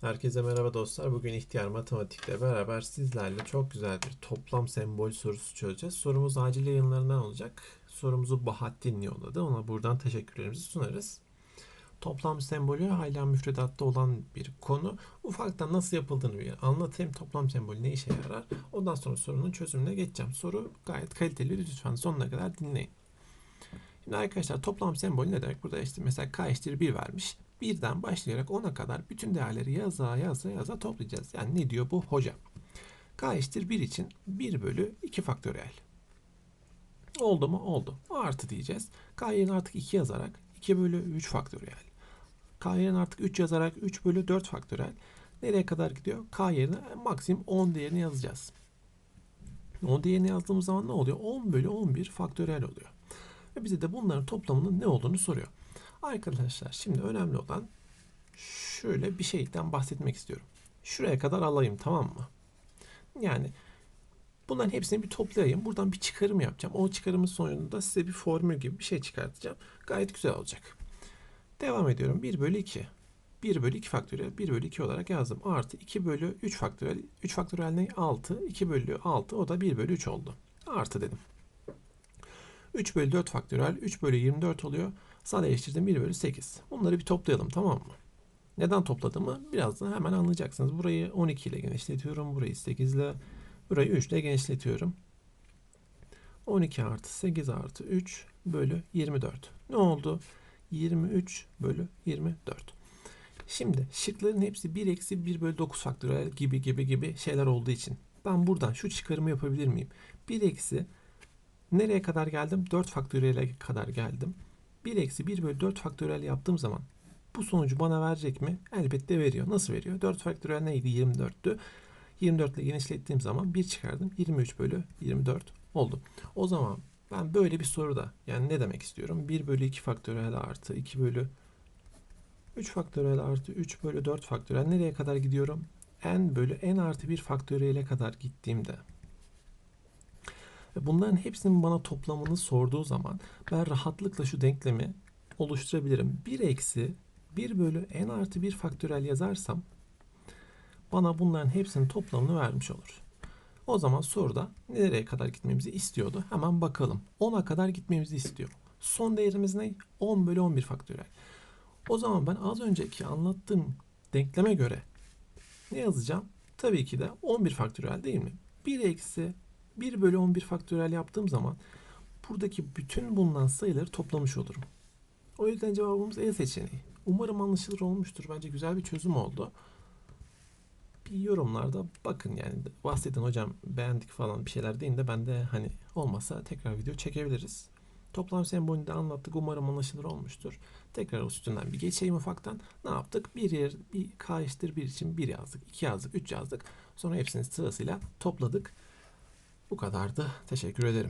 Herkese merhaba dostlar. Bugün ihtiyar matematikle beraber sizlerle çok güzel bir toplam sembol sorusu çözeceğiz. Sorumuz acil yayınlarından olacak. Sorumuzu Bahattin yolladı. Ona buradan teşekkürlerimizi sunarız. Toplam sembolü hala müfredatta olan bir konu. Ufaktan nasıl yapıldığını bir anlatayım. Toplam sembolü ne işe yarar? Ondan sonra sorunun çözümüne geçeceğim. Soru gayet kaliteli. Lütfen sonuna kadar dinleyin. Şimdi arkadaşlar toplam sembolü ne demek? Burada işte mesela k eşittir 1 vermiş. Birden başlayarak 10'a kadar bütün değerleri yaza yaza yaza toplayacağız. Yani ne diyor bu hoca? K eşittir 1 için 1 bölü 2 faktöriyel. Oldu mu? Oldu. Artı diyeceğiz. K yerine artık 2 yazarak 2 bölü 3 faktöriyel. K yerine artık 3 yazarak 3 bölü 4 faktöriyel. Nereye kadar gidiyor? K yerine maksimum 10 değerini yazacağız. 10 değerini yazdığımız zaman ne oluyor? 10 bölü 11 faktöriyel oluyor. Ve bize de bunların toplamının ne olduğunu soruyor. Arkadaşlar şimdi önemli olan şöyle bir şeyden bahsetmek istiyorum. Şuraya kadar alayım tamam mı? Yani bunların hepsini bir toplayayım. Buradan bir çıkarım yapacağım. O çıkarımın sonunda size bir formül gibi bir şey çıkartacağım. Gayet güzel olacak. Devam ediyorum. 1 bölü 2. 1 bölü 2 faktöriyel 1 bölü 2 olarak yazdım. Artı 2 bölü 3 faktöriyel. 3 faktöriyel ne? 6. 2 bölü 6 o da 1 bölü 3 oldu. Artı dedim. 3 bölü 4 faktöriyel 3 bölü 24 oluyor. Sadeleştirdim 1 bölü 8. Bunları bir toplayalım tamam mı? Neden topladığımı birazdan hemen anlayacaksınız. Burayı 12 ile genişletiyorum. Burayı 8 ile, burayı 3 ile genişletiyorum. 12 artı 8 artı 3 bölü 24. Ne oldu? 23 bölü 24. Şimdi şıkların hepsi 1 eksi 1 bölü 9 faktöriyel gibi gibi gibi şeyler olduğu için ben buradan şu çıkarımı yapabilir miyim? 1 eksi nereye kadar geldim? 4 faktöriyele kadar geldim. 1 eksi 1 bölü 4 faktöriyel yaptığım zaman bu sonucu bana verecek mi? Elbette veriyor. Nasıl veriyor? 4 faktöriyel neydi? 24'tü. 24 ile genişlettiğim zaman 1 çıkardım. 23 bölü 24 oldu. O zaman ben böyle bir soruda yani ne demek istiyorum? 1 bölü 2 faktöriyel artı 2 bölü 3 faktöriyel artı 3 bölü 4 faktöriyel nereye kadar gidiyorum? n bölü n artı 1 faktöriyele kadar gittiğimde bunların hepsinin bana toplamını sorduğu zaman ben rahatlıkla şu denklemi oluşturabilirim. 1 eksi 1 bölü n artı 1 faktöriyel yazarsam bana bunların hepsinin toplamını vermiş olur. O zaman soruda nereye kadar gitmemizi istiyordu? Hemen bakalım. 10'a kadar gitmemizi istiyor. Son değerimiz ne? 10 bölü 11 faktöriyel. O zaman ben az önceki anlattığım denkleme göre ne yazacağım? Tabii ki de 11 faktöriyel değil mi? 1 eksi 1 bölü 11 faktöriyel yaptığım zaman buradaki bütün bulunan sayıları toplamış olurum. O yüzden cevabımız E seçeneği. Umarım anlaşılır olmuştur. Bence güzel bir çözüm oldu. Bir yorumlarda bakın yani bahsedin hocam beğendik falan bir şeyler deyin de ben de hani olmasa tekrar video çekebiliriz. Toplam sembolünü de anlattık. Umarım anlaşılır olmuştur. Tekrar üstünden bir geçeyim ufaktan. Ne yaptık? Bir yer, bir k eşittir bir için bir yazdık, iki yazdık, üç yazdık. Sonra hepsini sırasıyla topladık. Bu kadardı. Teşekkür ederim.